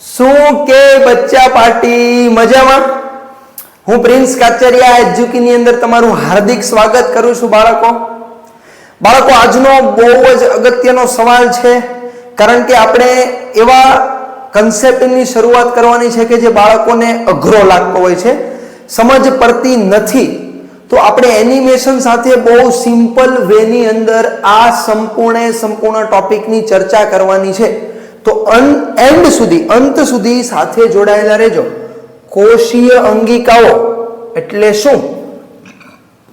શું કે બચ્ચા પાર્ટી? મજામાં? હું પ્રિન્સ કાચરિયા એજ્યુકીની અંદર તમારું હાર્દિક સ્વાગત કરું છું બાળકો. બાળકો, આજનો બહુ જ અગત્યનો સવાલ છે, કારણ કે આપણે એવા કન્સેપ્ટની શરૂઆત કરવાની છે કે જે બાળકોને અઘરો લાગતો હોય છે. સમજ પડતી નથી. તો આપણે એનિમેશન સાથે બહુ સિમ્પલ વેની અંદર આ સંપૂર્ણ સંપૂર્ણ ટોપિકની ચર્ચા કરવાની છે. તો અન એન્ડ સુધી, અંત સુધી સાથે જોડાયેલા રહેજો. કોષીય અંગિકાઓ એટલે શું?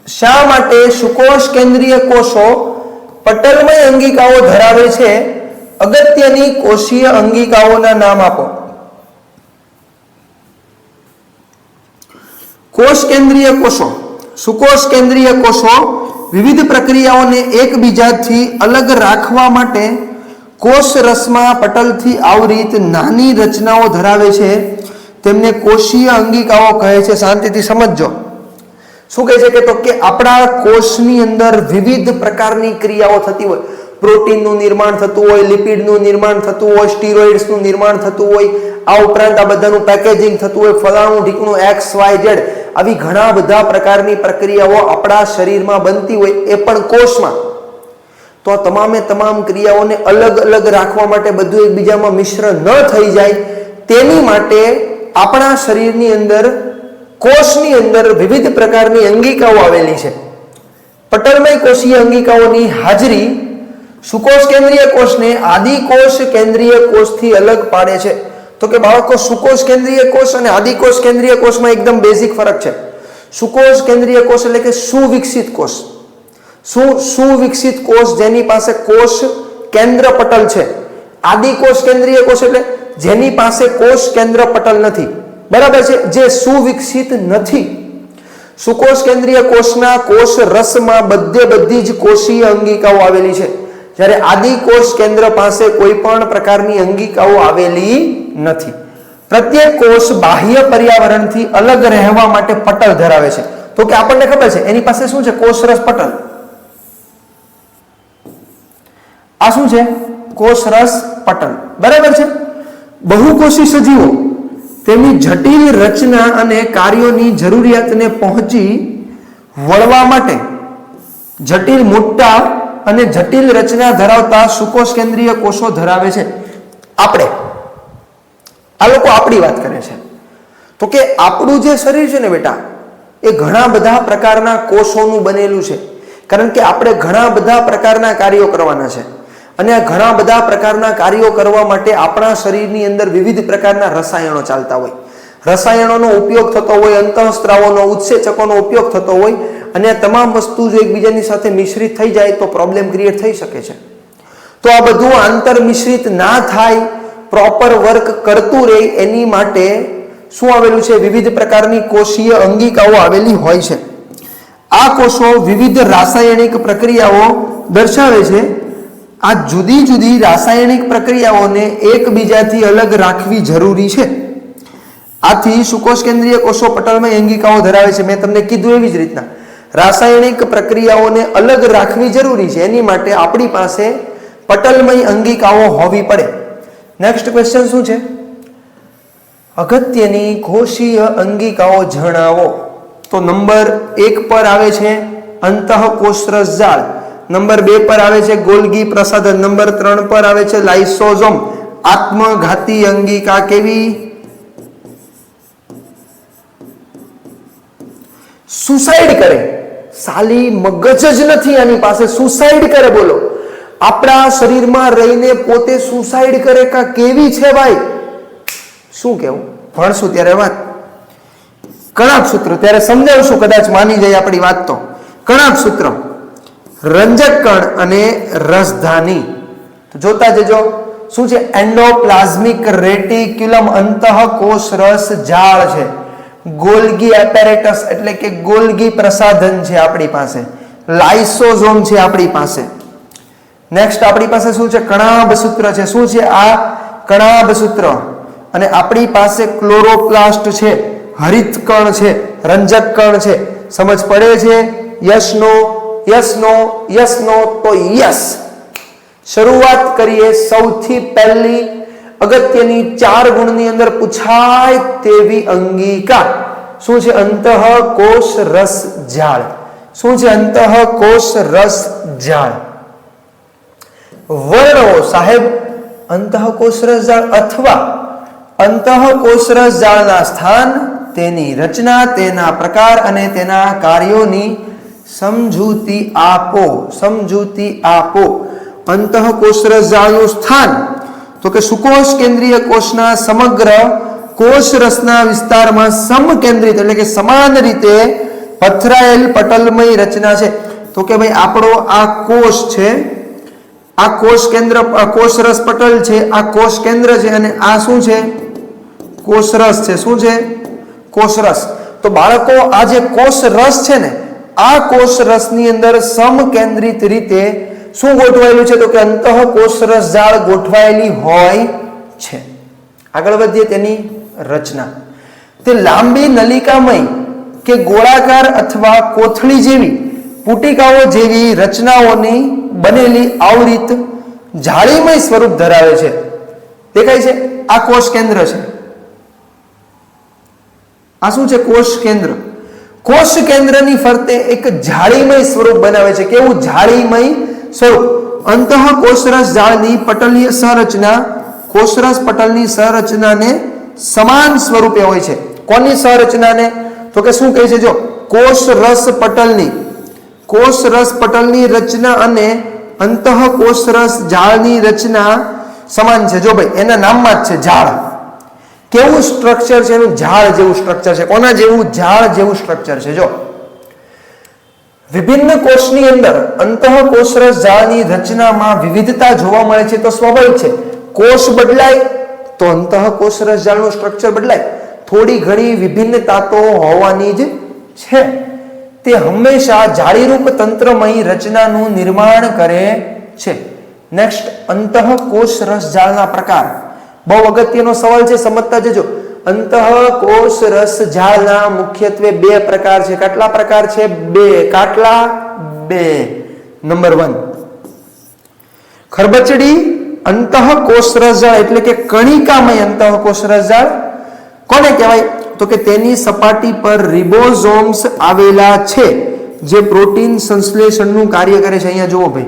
શા માટે સુકોષ કેન્દ્રીય કોષો પટલમય અંગિકાઓ ધરાવે છે? અગત્યની કોષીય અંગિકાઓના નામ આપો. કોષ કેન્દ્રીય કોષો. સુકોષ કેન્દ્રીય કોષો વિવિધ પ્રક્રિયાઓને એકબીજાથી અલગ રાખવા માટે કોષ રસમાં પટલથી આવરીત નાની રચનાઓ ધરાવે છે. તેમને કોષીય અંગિકાઓ કહે છે. શાંતિથી સમજજો. શું કહે છે કે તો કે આપણા કોષની અંદર વિવિધ પ્રકારની ક્રિયાઓ થતી હોય. પ્રોટીનનું નિર્માણ થતું હોય, લિપિડનું નિર્માણ થતું હોય, સ્ટીરોઇડ્સનું નિર્માણ થતું હોય. આ ઉપરાંત આ બધાનું પેકેજિંગ થતું હોય. ફલાણું, ઢીકણું, એક્સ, વાય, ઝેડ આવી ઘણા બધા પ્રકારની પ્રક્રિયાઓ આપણા શરીરમાં બનતી હોય એ પણ કોષમાં. તો આ તમામે તમામ ક્રિયાઓને અલગ અલગ રાખવા માટે બધું એકબીજામાં મિશ્ર ન થઈ જાય, તેની માટે આપણા શરીરની અંદર, કોષની અંદર વિવિધ પ્રકારની અંગિકાઓ આવેલી છે. પટલમય કોષીય અંગિકાઓની હાજરી સુકોષ કેન્દ્રીય કોષને આદિકોષ કેન્દ્રીય કોષથી અલગ પાડે છે. તો કે બાળકો, સુકોષ કેન્દ્રીય કોષ અને આદિકોષ કેન્દ્રીય કોષમાં એકદમ બેઝિક ફરક છે. સુકોષ કેન્દ્રીય કોષ એટલે કે સુવિકસિત કોષ. સુ સુવિકસિત કોષ જેની પાસે કોષ કેન્દ્ર પટલ છે? આદિકોષ કેન્દ્રીય કોષ એટલે જેની પાસે કોષ કેન્દ્ર પટલ નથી. બરાબર છે? જે સુવિકસિત નથી. સુકોષ કેન્દ્રીય કોષના કોષ રસમાં બધે બધી જ કોષીય અંગિકાઓ આવેલી છે. જ્યારે આદિકોષ કેન્દ્ર પાસે કોઈ પણ પ્રકારની અંગિકાઓ આવેલી નથી. પ્રત્યેક કોષ બાહ્ય પર્યાવરણથી અલગ રહેવા માટે પટલ ધરાવે છે. તો કે આપણને ખબર છે, એની પાસે શું છે? કોષરસ પટલ. આ શું છે? કોષરસ પટલ. બરાબર છે? બહુકોષી સજીવો તેમની જટિલ રચના અને કાર્યોની જરૂરિયાતને પહોંચી વળવા માટે જટિલ મોટા અને જટિલ રચના ધરાવતા સુકોષ કેન્દ્રીય કોષો ધરાવે છે. આપણે, આ લોકો આપણી વાત કરે છે. તો કે આપણું જે શરીર છે ને બેટા, એ ઘણા બધા પ્રકારના કોષોનું બનેલું છે. કારણ કે આપણે ઘણા બધા પ્રકારના કાર્યો કરવાના છે. અને ઘણા બધા પ્રકારના કાર્યો કરવા માટે આપણા શરીરની અંદર વિવિધ પ્રકારના રસાયણો ચાલતા હોય. રસાયણોનો ઉપયોગ થતો હોય, અંતઃસ્ત્રાવોનો, ઉત્સેચકોનો ઉપયોગ થતો હોય અને આ તમામ વસ્તુ જો એકબીજાની સાથે મિશ્રિત થઈ જાય તો પ્રોબ્લેમ ક્રિએટ થઈ શકે છે. તો આ બધું આંતર મિશ્રિત ના થાય પ્રોપર વર્ક કરતું રહે એની માટે શું આવેલું છે? વિવિધ પ્રકારની કોષીય અંગિકાઓ આવેલી હોય છે. આ કોષો વિવિધ રાસાયણિક પ્રક્રિયાઓ દર્શાવે છે આ જુદી જુદી રાસાયણિક પ્રક્રિયાઓને એકબીજાથી અલગ રાખવી જરૂરી છે. આથી સુકોષ કેન્દ્રીય કોષો પટલમય અંગિકાઓ ધરાવે છે. મેં તમને કીધું એવી જ રીતના. રાસાયણિક પ્રક્રિયાઓને અલગ રાખવી જરૂરી છે. એની માટે આપણી પાસે પટલમય અંગિકાઓ હોવી પડે. નેક્સ્ટ ક્વેશ્ચન શું છે? અગત્યની કોષીય અંગિકાઓ જણાવો. તો નંબર એક પર આવે છે, અંતઃકોષરસ જાળ. નંબર બે પર આવે છે ગોલગી પ્રસાધન નંબર ત્રણ પર આવે છે લાઇસોઝોમ, આત્મઘાતી અંગિકા કેવી? સુસાઇડ કરે. સાલી મગજ જ નથી આની પાસે. સુસાઇડ કરે, બોલો. આપણા શરીરમાં રહીને પોતે સુસાઇડ કરે કા કેવી છે ભાઈ? શું કેવું ભણશું ત્યારે વાત. કણાક સૂત્ર. ત્યારે સમજાવશું, કદાચ માની જાય આપણી વાત તો. કણાક સૂત્ર. રંજક કણ અને રસધાની. તો જોતા જજો, શું છે? એન્ડોપ્લાઝમિક રેટિક્યુલમ અંતઃકોષ રસ જાળ છે. ગોલગી એપેરેટસ એટલે કે ગોલગી પ્રસાધન છે આપણી પાસે. લાઇસોઝોમ છે આપણી પાસે. નેક્સ્ટ આપણી પાસે શું છે? કણાભ સૂત્ર છે. શું છે આ કણાભ સૂત્ર અને આપણી પાસે ક્લોરોપ્લાસ્ટ છે. હરિત કણ છે. રંજક કણ છે. સમજ પડે છે? યશનો યસનો યસનો તો યસ શરૂઆત કરીએ સૌથી પહેલી અગત્યની ચાર ગુણની અંદર પૂછાય તેવી અંગિકા શું છે અંતઃ કોષ રસ જાળ શું છે અંતઃ કોષ રસ જાળ વર્ણો સાહેબ અંતઃ કોષ રસ જાળ અથવા અંતઃ કોષ રસ જાળના સ્થાન તેની રચના તેના પ્રકાર અને તેના કાર્યોની સમજૂતી આપો સમજૂતી આપો. અંતઃ કોષ સ્થાન. તો કે સુકોષ કેન્દ્રીય કોષના સમગ્ર કોષ રસના વિસ્તારમાં સમકેન્દ્રિત, એટલે કે સમાન રીતે પથરાયેલ પટલમય રચના છે. તો કે ભાઈ આપણો આ કોષ છે, આ કોષ કેન્દ્ર કોષરસ પટલ છે, આ કોષ કેન્દ્ર છે, અને આ શું છે? કોષરસ છે. શું છે? કોષરસ તો બાળકો, આ જે કોષ રસ છે ને આ કોષરસની અંદર સમકેન્દ્રિત રીતે શું ગોઠવાયેલું છે? તો કે અંતઃ કોષરસ જાળ ગોઠવાયેલી હોય છે. આગળ વધીએ તેની રચના. તે લાંબી નલિકામય કે ગોળાકાર અથવા કોથળી જેવી પુટિકાઓ જેવી રચનાઓની બનેલી આવૃત જાળીમય સ્વરૂપ ધરાવે છે. દેખાય છે? આ કોષ કેન્દ્ર છે. આ શું છે? કોષ કેન્દ્ર કોષ કેન્દ્રની ફરતે એક જાળીમય સ્વરૂપ બનાવે છે. કેવું? જાળીમય સ્વરૂપ. અંતઃ કોષરસ જાળની પટલીય સંરચના કોષરસ પટલની સંરચનાને સમાન સ્વરૂપે હોય છે. કોની સંરચનાને? તો કે શું કહે છે? જો, કોષરસ પટલની. કોષ રસ પટલની રચના અને અંતઃ કોષરસ જાળની રચના સમાન છે. જો ભાઈ, એના નામમાં જ છે જાળ. કેવું સ્ટ્રક્ચર છે એનું? ઝાડ જેવું સ્ટ્રક્ચર છે. કોના જેવું? ઝાડ જેવું સ્ટ્રક્ચર છે. જો, વિભિન્ન કોષની અંદર અંતઃકોષરસ ઝાડની રચનામાં વિવિધતા જોવા મળે છે તો સ્વાભાવિક છે. કોષ બદલાય તો અંતઃકોષરસ ઝાડનું સ્ટ્રક્ચર બદલાય. થોડી ઘણી વિભિન્નતા તો હોવાની જ છે. તે હંમેશા જાળીરૂપ તંત્રમય રચનાનું નિર્માણ કરે છે. નેક્સ્ટ અંતઃ ઝાડના પ્રકાર. બહુ અગત્યનો સવાલ છે, સમજતા જજો. અંતઃ કોષ રસ ઝાડના મુખ્યત્વે બે પ્રકાર છે. કેટલા પ્રકાર છે? બે. કાટલા બે. Number one. ખરબચડી અંતઃ કોષ એટલે કે કણિકામય અંતઃ કોષ કોને કહેવાય? તો કે તેની સપાટી પર રિબોઝોમ્સ આવેલા છે, જે પ્રોટીન સંશ્લેષણનું કાર્ય કરે છે. અહીંયા જુઓ ભાઈ.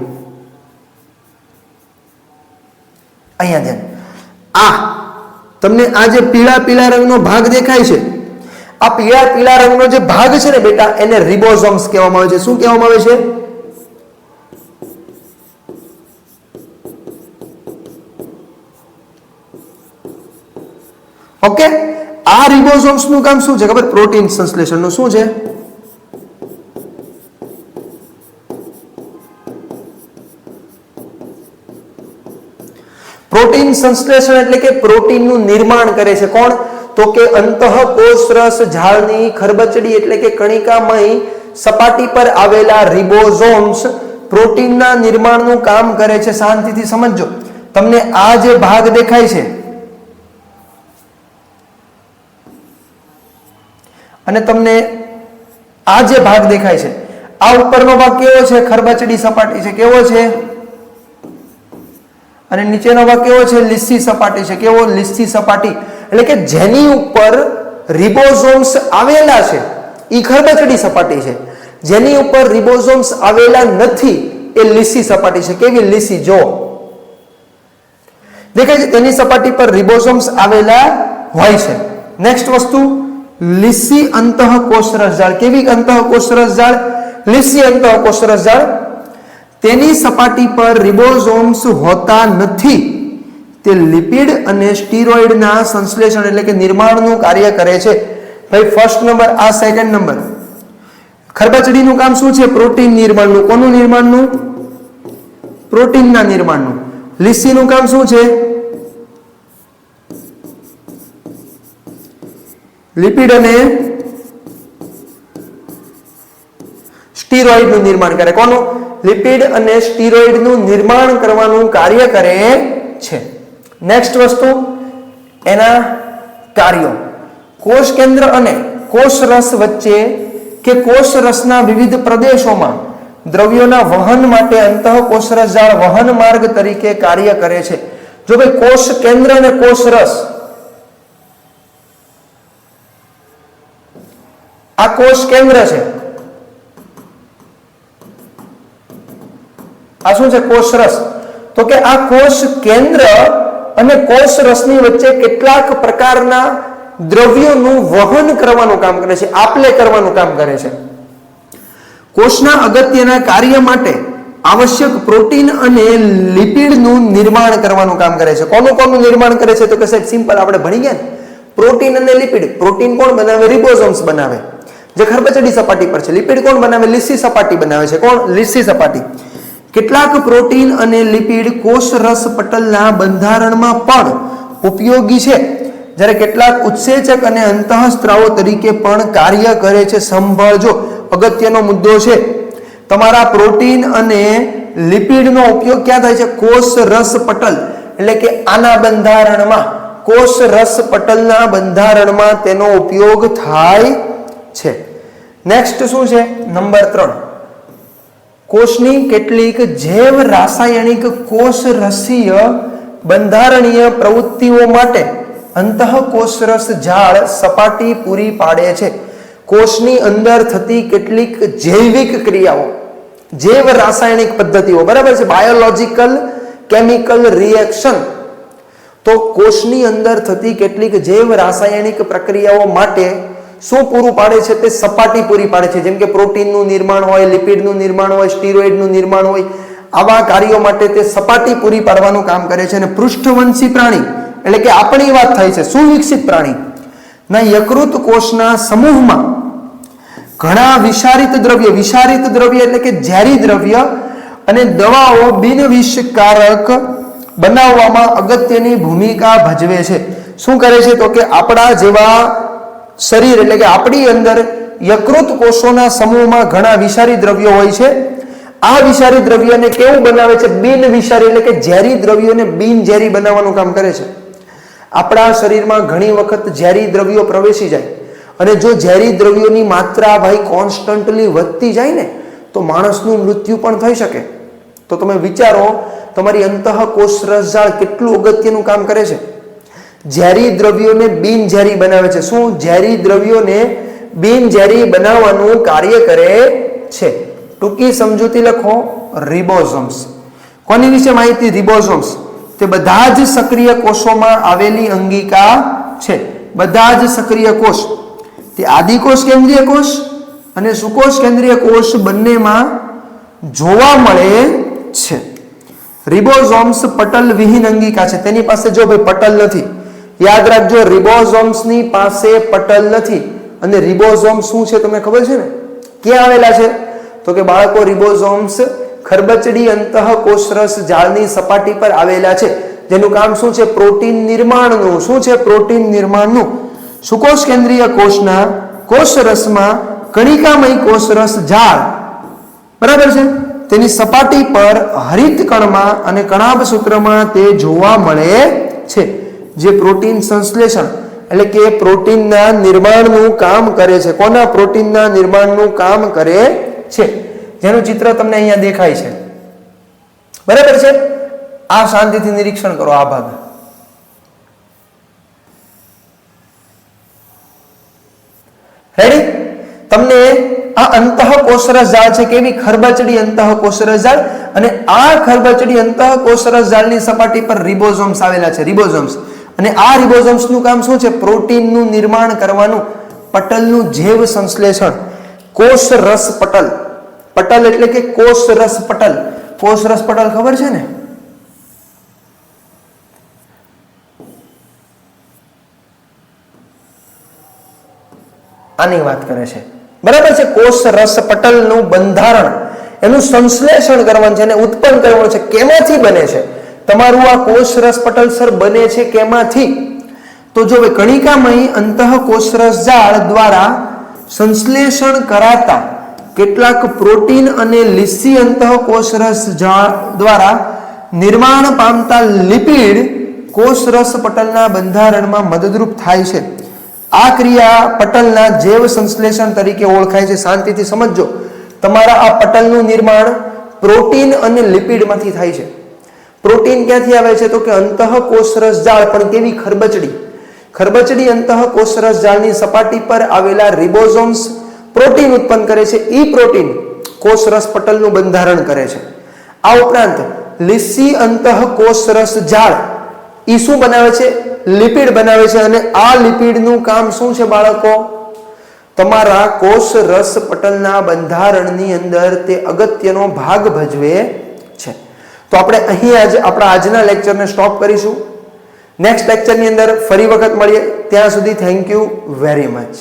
અહીંયા ધ્યાન. આ તમને આ જે પીળા પીળા રંગનો ભાગ દેખાય છે, આ પીળા પીળા રંગનો જે ભાગ છે ને બેટા, એને રિબોઝોમ્સ કહેવામાં આવે છે. શું કહેવામાં આવે છે? ઓકે આ રિબોઝોમ્સનું કામ શું છે? ખબર? પ્રોટીન સંશ્લેષણનું. શું છે? પ્રોટીન સંશ્લેષણ એટલે કે પ્રોટીનનું નિર્માણ કરે છે. કોણ? તો કે અંતઃકોષરસ ઝાડની ખરબચડી એટલે કે કણિકામય સપાટી પર આવેલા રિબોઝોમ્સ પ્રોટીનના નિર્માણનું કામ કરે છે. શાંતિથી સમજજો. તમને આ જે ભાગ દેખાય છે, અને તમને આ જે ભાગ દેખાય છે, આ ઉપરનો ભાગ કેવો છે? ખરબચડી સપાટી છે. કેવો છે? અને નીચેનો ભાગ કેવો છે? લીસી સપાટી છે. કેવો? લીસી સપાટી. એટલે કે જેની ઉપર રિબોઝોમ્સ આવેલા છે. એ ખરબચડી સપાટી છે. જેની ઉપર રિબોઝોમ્સ આવેલા નથી, એ લીસી સપાટી છે. કેવી? લીસી જો. દેખાય છે, તેની સપાટી પર રિબોઝોમ્સ આવેલા હોય છે. નેક્સ્ટ વસ્તુ લીસી અંતઃકોષરસ જાળ. કેવી અંતઃકોષરસ જાળ? લીસી અંતઃકોષરસ જાળ તેની સપાટી પર રિબોઝોમ્સ હોતા નથી. તે લિપિડ અને સ્ટીરોઇડના સંશ્લેષણ એટલે કે નિર્માણનું કાર્ય કરે છે. ભાઈ ફર્સ્ટ નંબર આ સેકન્ડ નંબર ખરબચડીનું કામ શું છે? પ્રોટીન નિર્માણનું. કોનું નિર્માણનું? પ્રોટીનના નિર્માણનું. લીસીનું કામ શું છે? લિપિડ અને સ્ટીરોઇડનું નિર્માણ કરે. કોનું? લિપિડ અને સ્ટીરોઇડનું નિર્માણ કરવાનું કાર્ય કરે છે. નેક્સ્ટ વસ્તુ, એના કાર્યો. કોષ કેન્દ્ર અને કોષ રસ વચ્ચે કે કોષ રસના વિવિધ પ્રદેશોમાં દ્રવ્યોના વહન માટે અંતઃ કોષરસ જાળ વહન માર્ગ તરીકે કાર્ય કરે છે. જો ભાઈ કોષ કેન્દ્ર અને કોષ રસ, આ કોષ કેન્દ્ર છે. આ શું છે? કોષ રસ. તો કે આ કોષ કેન્દ્ર અને કોષ રસની વચ્ચે કેટલાક પ્રકારના દ્રવ્યોનું વહન કરવાનું કામ કરે છે, આપલે કરવાનું કામ કરે છે. કોષના અગત્યના કાર્ય માટે આવશ્યક પ્રોટીન અને લિપિડનું નિર્માણ કરવાનું કામ કરે છે. કોનું કોનું નિર્માણ કરે છે? તો કે સાહેબ, સિમ્પલ આપણે ભણી ગયા ને. પ્રોટીન અને લિપિડ. પ્રોટીન કોણ બનાવે? રિબોઝોમ્સ બનાવે. જે ખરબચડી સપાટી પર છે. લિપિડ કોણ બનાવે? લીસી સપાટી બનાવે છે. કોણ? લીસી સપાટી. કેટલાક પ્રોટીન અને લિપિડ કોષરસ પટલના બંધારણમાં પણ ઉપયોગી છે. જ્યારે કેટલાક ઉત્સેચક અને અંતઃસ્ત્રાવો તરીકે પણ કાર્ય કરે છે સંભાળજો અગત્યનો મુદ્દો છે. તમારા પ્રોટીન અને લિપિડનો ઉપયોગ ક્યાં થાય છે? કોષ રસ પટલ એટલે કે આના બંધારણમાં. કોષ રસ પટલના બંધારણમાં તેનો ઉપયોગ થાય છે. નેક્સ્ટ શું છે? નંબર ત્રણ. કોષની કેટલીક જૈવ રાસાયણિક કોષ રસીય બંધારણીય પ્રવૃત્તિઓ માટે અંતઃકોષરસ ઝાડ સપાટી પૂરી પાડે છે. કોષની અંદર થતી કેટલીક જૈવિક ક્રિયાઓ, જૈવ રાસાયણિક પદ્ધતિઓ, બરાબર છે? બાયોલોજિકલ કેમિકલ રિએક્શન તો કોષની અંદર થતી કેટલીક જૈવ રાસાયણિક પ્રક્રિયાઓ માટે શું પૂરું પાડે છે તે સપાટી પૂરી પાડે છે? જેમ કે પ્રોટીનનું નિર્માણ હોય, લિપિડનું નિર્માણ હોય, સ્ટીરોઇડનું નિર્માણ હોય, આવા કાર્યો માટે તે સપાટી પૂરી પાડવાનું કામ કરે છે અને પૃષ્ઠવંશી પ્રાણી, એટલે કે આપણી વાત થાય છે, સુવિકસિત પ્રાણી, ના યકૃત કોષના સમૂહમાં ઘણા વિષારિત દ્રવ્ય વિષારિત દ્રવ્ય એટલે કે ઝેરી દ્રવ્ય અને દવાઓ બિનવિષકારક બનાવવામાં અગત્યની ભૂમિકા ભજવે છે. શું કરે છે તો કે આપણા જેવા શરીર એટલે કે આપણી અંદર યકૃત કોષોના સમૂહમાં ઘણા વિષારી દ્રવ્યો હોય છે. આ વિષારી દ્રવ્યને કેવું બનાવે છે? બિન વિષારી એટલે કે ઝેરી દ્રવ્યોને બિન ઝેરી બનાવવાનું કામ કરે છે. આપણા શરીરમાં ઘણી વખત ઝેરી દ્રવ્યો પ્રવેશી જાય અને જો ઝેરી દ્રવ્યોની માત્રા ભાઈ કોન્સ્ટન્ટલી વધતી જાય ને, તો માણસનું મૃત્યુ પણ થઈ શકે. તો તમે વિચારો, તમારી અંતઃ કોષ રસજાળ કેટલું અગત્યનું કામ કરે છે? ઝેરી દ્રવ્યોને બિનઝેરી બનાવે છે. શું ઝેરી દ્રવ્યોને બિનઝેરી બનાવવાનું કાર્ય કરે છે? ટૂંકી સમજૂતી લખો. રિબોઝોમ્સ કોની વિશે માહિતી? રિબોઝોમ્સ તે બધા જ સક્રિય કોષોમાં આવેલી અંગિકા છે. બધા જ સક્રિય કોષ. તે આદિકોષ કેન્દ્રીય કોષ અને સુકોષ, કેન્દ્રીય કોષ બંનેમાં જોવા મળે છે. રિબોઝોમ્સ પટલ વિહીન અંગિકા છે. તેની પાસે જો ભાઈ પટલ નથી યાદ રાખજો, રિબોઝોમ્સની પાસે પટલ નથી. અને રિબોઝોમ શું છે તમને ખબર છે ને? ક્યાં આવેલા છે? તો કે બાળકો, રિબોઝોમ્સ ખરબચડી અંતઃ કોષરસ જાળની સપાટી પર આવેલા છે. જેનું કામ શું છે? પ્રોટીન નિર્માણનું. શું છે પ્રોટીન નિર્માણનું? સુકોષ કેન્દ્રીય કોષના કોષરસમાં કણિકામય કોષરસ ઝાડ બરાબર છે? તેની સપાટી પર હરિત કણમાં અને કણાભ સૂત્રમાં તે જોવા મળે છે. જે પ્રોટીન સંશ્લેષણ, એટલે કે પ્રોટીનના નિર્માણનું કામ કરે છે. કોના પ્રોટીનના નિર્માણનું કામ કરે છે? જેનું ચિત્ર તમને અહીંયા દેખાય છે. બરાબર છે? આ શાંતિથી નિરીક્ષણ કરો આ ભાગ. રેડી તમને આ અંતઃ કોષરસ ઝાડ છે, કેવી ખરબચડી ઝાડ અને આ ખરબચડી અંતઃ કોષરસ ઝાડની સપાટી પર રિબોઝોમ્સ આવેલા છે રિબોઝોમ્સ અને આ રિબોઝોમ્સનું કામ શું છે? પ્રોટીનનું નિર્માણ કરવાનું પટલનું જૈવ સંશ્લેષણ. કોષ રસ પટલ. પટલ એટલે કે કોષ રસ પટલ. કોષ રસ પટલ ખબર છે ને? આની વાત કરે છે. બરાબર છે? કોષ રસ પટલનું બંધારણ. એનું સંશ્લેષણ કરવાનું છે અને ઉત્પન્ન કરવાનું છે. કેમાંથી બને છે? તમારું આ કોષ રસ બને છે કેમાંથી? તો જો કણિકામય અંતઃ કોષરસ જાળ દ્વારા સંશ્લેષણ કરાતા કેટલાક પ્રોટીન અને લીસી અંતઃ કોષરસ જાળ દ્વારા નિર્માણ પામતા લિપિડ કોષરસ પટલના બંધારણમાં મદદરૂપ થાય છે. આ ક્રિયા પટલના જૈવ સંશ્લેષણ તરીકે ઓળખાય છે. શાંતિથી સમજજો. તમારા આ પટલનું નિર્માણ પ્રોટીન અને લિપિડમાંથી થાય છે. પ્રોટીન ક્યાંથી આવે છે? તો કે અંતઃકોષરસ જાળ. પણ કેવી ખરબચડી? ખરબચડી અંતઃકોષરસ જાળની સપાટી પર આવેલા રિબોઝોમ્સ પ્રોટીન ઉત્પન્ન કરે છે. ઈ પ્રોટીન કોષરસ પટલનું બંધારણ કરે છે. આ ઉપરાંત લીસી અંતઃકોષરસ જાળ. ઈ શું બનાવે છે? લિપિડ બનાવે છે. અને આ લિપિડનું કામ શું છે બાળકો? તમારા કોષ પટલના બંધારણની અંદર તે અગત્યનો ભાગ ભજવે તો આપણે અહીં આજે આપણા આજના લેક્ચરને સ્ટોપ કરીશું. નેક્સ્ટ લેક્ચરની અંદર ફરી વખત મળીએ. ત્યાં સુધી થેન્ક યુ વેરી મચ